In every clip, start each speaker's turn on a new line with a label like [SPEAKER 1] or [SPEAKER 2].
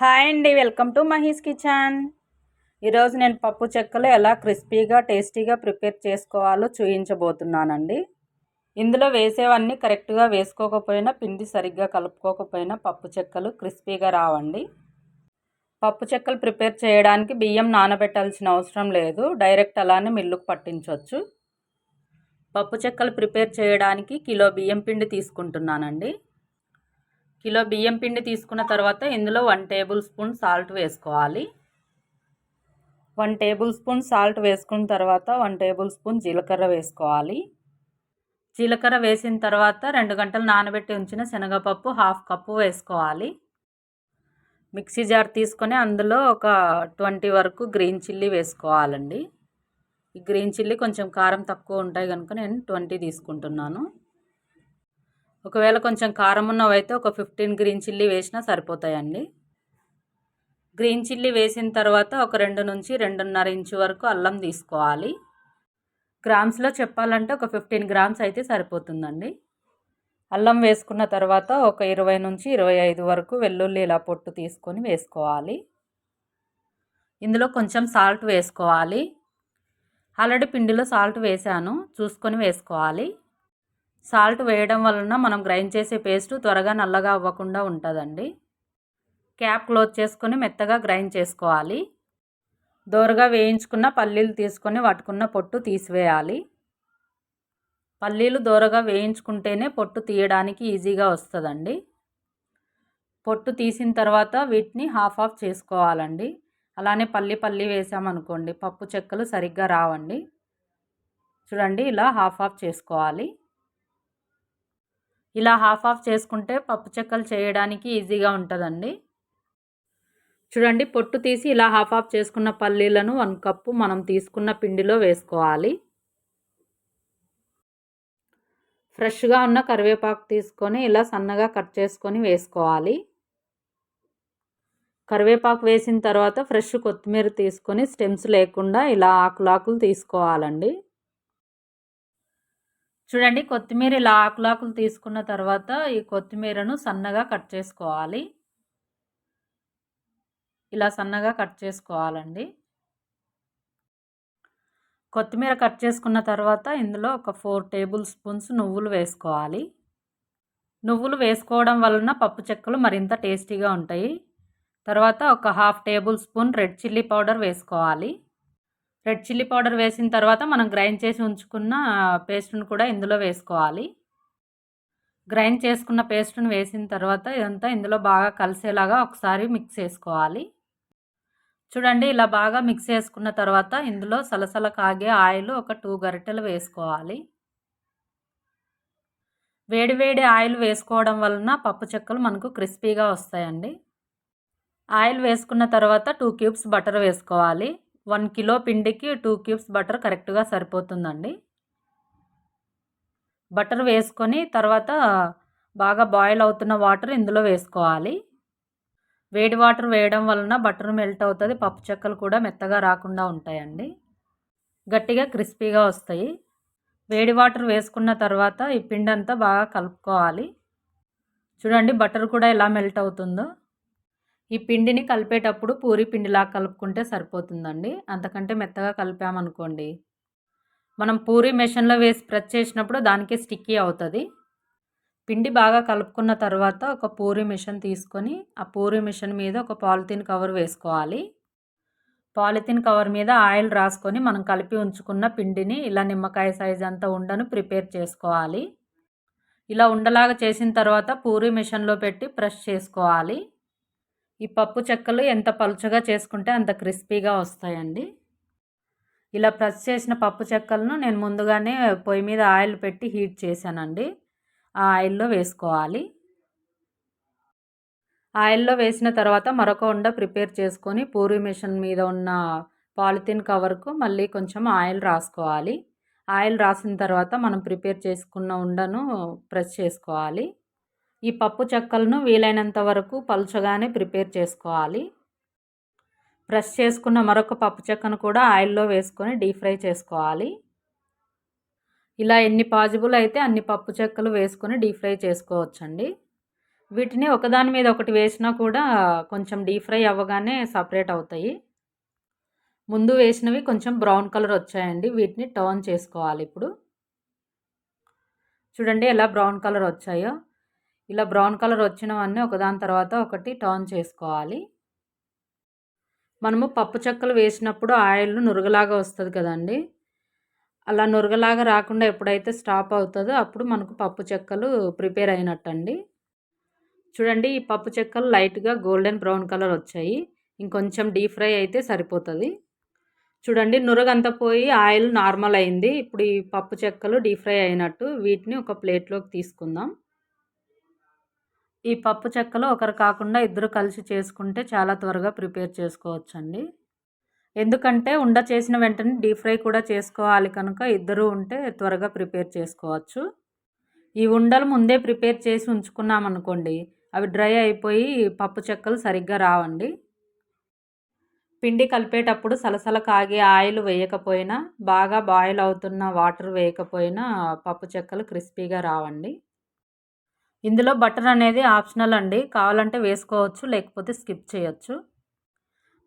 [SPEAKER 1] Hi అండి welcome to Mahi's kitchen. ఈరోజు నేను పప్పు చెక్కలు ఎలా క్రిస్పీగా టేస్టీగా ప్రిపేర్ చేసుకోవాలో చూపించబోతున్నానండి ఇందులో వేసేవన్నీ కరెక్ట్గా వేసుకోకపోయినా పిండి సరిగ్గా కలుపుకోకపోయినా పప్పు చెక్కలు క్రిస్పీగా రావండి. పప్పు చెక్కలు ప్రిపేర్ చేయడానికి బియ్యం నానబెట్టాల్సిన అవసరం లేదు డైరెక్ట్ అలానే మిల్లుకు పట్టించవచ్చు పప్పు చెక్కలు ప్రిపేర్ చేయడానికి కిలో బియ్యం పిండి తీసుకుంటున్నానండి. కిలో బియ్యం పిండి తీసుకున్న తర్వాత ఇందులో వన్ టేబుల్ స్పూన్ సాల్ట్ వేసుకోవాలి. వన్ టేబుల్ స్పూన్ సాల్ట్ వేసుకున్న తర్వాత వన్ టేబుల్ స్పూన్ జీలకర్ర వేసుకోవాలి. జీలకర్ర వేసిన తర్వాత రెండు గంటలు నానబెట్టి ఉంచిన శనగపప్పు హాఫ్ కప్పు వేసుకోవాలి. మిక్సీ జార్ తీసుకొని అందులో ఒక ట్వంటీ వరకు గ్రీన్ చిల్లీ వేసుకోవాలండి. ఈ గ్రీన్ చిల్లీ కొంచెం కారం తక్కువ ఉంటాయి కనుక నేను ట్వంటీ తీసుకుంటున్నాను. ఒకవేళ కొంచెం కారం ఉన్నవైతే ఒక ఫిఫ్టీన్ గ్రీన్ చిల్లీ వేసినా సరిపోతాయండి. గ్రీన్ చిల్లీ వేసిన తర్వాత ఒక రెండు నుంచి రెండున్నర ఇంచు వరకు అల్లం తీసుకోవాలి. గ్రామ్స్లో చెప్పాలంటే ఒక ఫిఫ్టీన్ గ్రామ్స్ అయితే సరిపోతుందండి. అల్లం వేసుకున్న తర్వాత ఒక ఇరవై నుంచి ఇరవై ఐదు వరకు వెల్లుల్లి ఇలా పొట్టు తీసుకొని వేసుకోవాలి. ఇందులో కొంచెం సాల్ట్ వేసుకోవాలి. ఆల్రెడీ పిండిలో సాల్ట్ వేసాను చూసుకొని వేసుకోవాలి. సాల్ట్ వేయడం వలన మనం గ్రైండ్ చేసే పేస్ట్ త్వరగా నల్లగా అవ్వకుండా ఉంటుందండి. క్యాప్ క్లోజ్ చేసుకొని మెత్తగా గ్రైండ్ చేసుకోవాలి. దోరగా వేయించుకున్న పల్లీలు తీసుకొని వాటుకున్న పొట్టు తీసివేయాలి. పల్లీలు దోరగా వేయించుకుంటేనే పొట్టు తీయడానికి ఈజీగా వస్తుందండి. పొట్టు తీసిన తర్వాత వీటిని హాఫ్ ఆఫ్ చేసుకోవాలండి. అలానే పల్లి పల్లి వేసామనుకోండి పప్పు చెక్కలు సరిగ్గా రావండి. చూడండి ఇలా హాఫ్ ఆఫ్ చేసుకోవాలి. ఇలా హాఫ్ ఆఫ్ చేసుకుంటే పప్పు చెక్కలు చేయడానికి ఈజీగా ఉంటుందండి. చూడండి పొట్టు తీసి ఇలా హాఫ్ ఆఫ్ చేసుకున్న పల్లీలను వన్ కప్పు మనం తీసుకున్న పిండిలో వేసుకోవాలి. ఫ్రెష్గా ఉన్న కరివేపాకు తీసుకొని ఇలా సన్నగా కట్ చేసుకొని వేసుకోవాలి. కరివేపాకు వేసిన తర్వాత ఫ్రెష్ కొత్తిమీర తీసుకొని స్టెమ్స్ లేకుండా ఇలా ఆకులాకులు తీసుకోవాలండి. చూడండి కొత్తిమీర ఇలా ఆకులాకులు తీసుకున్న తర్వాత ఈ కొత్తిమీరను సన్నగా కట్ చేసుకోవాలి. ఇలా సన్నగా కట్ చేసుకోవాలండి. కొత్తిమీర కట్ చేసుకున్న తర్వాత ఇందులో ఒక ఫోర్ టేబుల్ స్పూన్స్ నువ్వులు వేసుకోవాలి. నువ్వులు వేసుకోవడం వలన పప్పు చెక్కలు మరింత టేస్టీగా ఉంటాయి. తర్వాత ఒక half tablespoon red chilli powder వేసుకోవాలి. రెడ్ చిల్లీ పౌడర్ వేసిన తర్వాత మనం గ్రైండ్ చేసి ఉంచుకున్న పేస్ట్ను కూడా ఇందులో వేసుకోవాలి. గ్రైండ్ చేసుకున్న పేస్ట్ను వేసిన తర్వాత ఇదంతా ఇందులో బాగా కలిసేలాగా ఒకసారి మిక్స్ చేసుకోవాలి. చూడండి ఇలా బాగా మిక్స్ చేసుకున్న తర్వాత ఇందులో సలసల కాగే ఆయిల్ ఒక టూ గరిటెలు వేసుకోవాలి. వేడి వేడి ఆయిల్ వేసుకోవడం వలన పప్పు చెక్కలు మనకు క్రిస్పీగా వస్తాయండి. ఆయిల్ వేసుకున్న తర్వాత టూ క్యూబ్స్ బటర్ వేసుకోవాలి. వన్ కిలో పిండికి టూ క్యూబ్స్ బటర్ కరెక్ట్గా సరిపోతుందండి. బటర్ వేసుకొని తర్వాత బాగా బాయిల్ అవుతున్న వాటర్ ఇందులో వేసుకోవాలి. వేడి వాటర్ వేయడం వలన బటర్ మెల్ట్ అవుతుంది పప్పు చెక్కలు కూడా మెత్తగా రాకుండా ఉంటాయండి. గట్టిగా క్రిస్పీగా వస్తాయి. వేడి వాటర్ వేసుకున్న తర్వాత ఈ పిండి అంతా బాగా కలుపుకోవాలి. చూడండి బటర్ కూడా ఎలా మెల్ట్ అవుతుందో. ఈ పిండిని కలిపేటప్పుడు పూరి పిండిలా కలుపుకుంటే సరిపోతుందండి. అంతకంటే మెత్తగా కలిపామనుకోండి. మనం పూరి మెషిన్లో వేసి ప్రెస్ చేసినప్పుడు దానికి స్టిక్కీ అవుతుంది. పిండి బాగా కలుపుకున్న తర్వాత ఒక పూరి మిషన్ తీసుకొని ఆ పూరి మిషన్ మీద ఒక పాలిథిన్ కవర్ వేసుకోవాలి. పాలిథిన్ కవర్ మీద ఆయిల్ రాసుకొని మనం కలిపి ఉంచుకున్న పిండిని ఇలా నిమ్మకాయ సైజ్ అంతా ఉండను ప్రిపేర్ చేసుకోవాలి. ఇలా ఉండలాగా చేసిన తర్వాత పూరి మిషన్లో పెట్టి ప్రెస్ చేసుకోవాలి. ఈ పప్పు చెక్కలు ఎంత పలుచగా చేసుకుంటే అంత క్రిస్పీగా వస్తాయండి. ఇలా ప్రెస్ చేసిన పప్పు చెక్కలను నేను ముందుగానే పొయ్యి మీద ఆయిల్ పెట్టి హీట్ చేశానండి. ఆ ఆయిల్లో వేసుకోవాలి. ఆయిల్లో వేసిన తర్వాత మరొక ఉండ ప్రిపేర్ చేసుకొని పూరి మిషన్ మీద ఉన్న పాలిథిన్ కవర్కు మళ్ళీ కొంచెం ఆయిల్ రాసుకోవాలి. ఆయిల్ రాసిన తర్వాత మనం ప్రిపేర్ చేసుకున్న ఉండను ప్రెస్ చేసుకోవాలి. ఈ పప్పు చెక్కలను వీలైనంత వరకు పలుచగానే ప్రిపేర్ చేసుకోవాలి. ప్రెస్ చేసుకున్న మరొక పప్పు చెక్కను కూడా ఆయిల్లో వేసుకొని డీప్ ఫ్రై చేసుకోవాలి. ఇలా ఎన్ని పాజిబుల్ అయితే అన్ని పప్పు చెక్కలు వేసుకొని డీప్ ఫ్రై చేసుకోవచ్చండి. వీటిని ఒకదాని మీద ఒకటి వేసినా కూడా కొంచెం డీప్ ఫ్రై అవ్వగానే సపరేట్ అవుతాయి. ముందు వేసినవి కొంచెం బ్రౌన్ కలర్ వచ్చాయండి. వీటిని టర్న్ చేసుకోవాలి ఇప్పుడు. చూడండి ఎలా బ్రౌన్ కలర్ వచ్చాయో. ఇలా బ్రౌన్ కలర్ వచ్చినవన్నీ ఒకదాని తర్వాత ఒకటి టర్న్ చేసుకోవాలి. మనము పప్పు చెక్కలు వేసినప్పుడు ఆయిల్ నురగలాగా వస్తుంది కదండి. అలా నురగలాగా రాకుండా ఎప్పుడైతే స్టాప్ అవుతుందో అప్పుడు మనకు పప్పు చెక్కలు ప్రిపేర్ అయినట్టండి. చూడండి ఈ పప్పు చెక్కలు లైట్గా గోల్డెన్ బ్రౌన్ కలర్ వచ్చాయి. ఇంకొంచెం డీప్ ఫ్రై అయితే సరిపోతుంది. చూడండి నురగంతా పోయి ఆయిల్ నార్మల్ అయింది. ఇప్పుడు ఈ పప్పు చెక్కలు డీప్ ఫ్రై అయినట్టు వీటిని ఒక ప్లేట్లోకి తీసుకుందాం. ఈ పప్పు చెక్కలు ఒకరు కాకుండా ఇద్దరు కలిసి చేసుకుంటే చాలా త్వరగా ప్రిపేర్ చేసుకోవచ్చండి. ఎందుకంటే ఉండ చేసిన వెంటనే డీప్ ఫ్రై కూడా చేసుకోవాలి కనుక ఇద్దరు ఉంటే త్వరగా ప్రిపేర్ చేసుకోవచ్చు. ఈ ఉండలు ముందే ప్రిపేర్ చేసి ఉంచుకున్నామనుకోండి అవి డ్రై అయిపోయి పప్పు చెక్కలు సరిగ్గా రావండి. పిండి కలిపేటప్పుడు సలసల కాగే ఆయిల్ వేయకపోయినా బాగా బాయిల్ అవుతున్న వాటర్ వేయకపోయినా పప్పు చెక్కలు క్రిస్పీగా రావండి. ఇందులో బటర్ అనేది ఆప్షనల్ అండి. కావాలంటే వేసుకోవచ్చు లేకపోతే స్కిప్ చేయొచ్చు.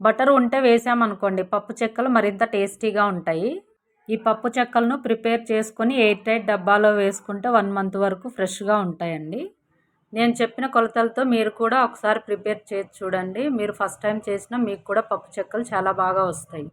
[SPEAKER 1] బటర్ ఉంటే వేసామనుకోండి పప్పు చెక్కలు మరింత టేస్టీగా ఉంటాయి. ఈ పప్పు చెక్కలను ప్రిపేర్ చేసుకొని ఎయిట్ ఎయిట్ డబ్బాలో వేసుకుంటే వన్ మంత్ వరకు ఫ్రెష్గా ఉంటాయండి. నేను చెప్పిన కొలతలతో మీరు కూడా ఒకసారి ప్రిపేర్ చేసి చూడండి. మీరు ఫస్ట్ టైం చేసినా మీకు కూడా పప్పు చెక్కలు చాలా బాగా వస్తాయి.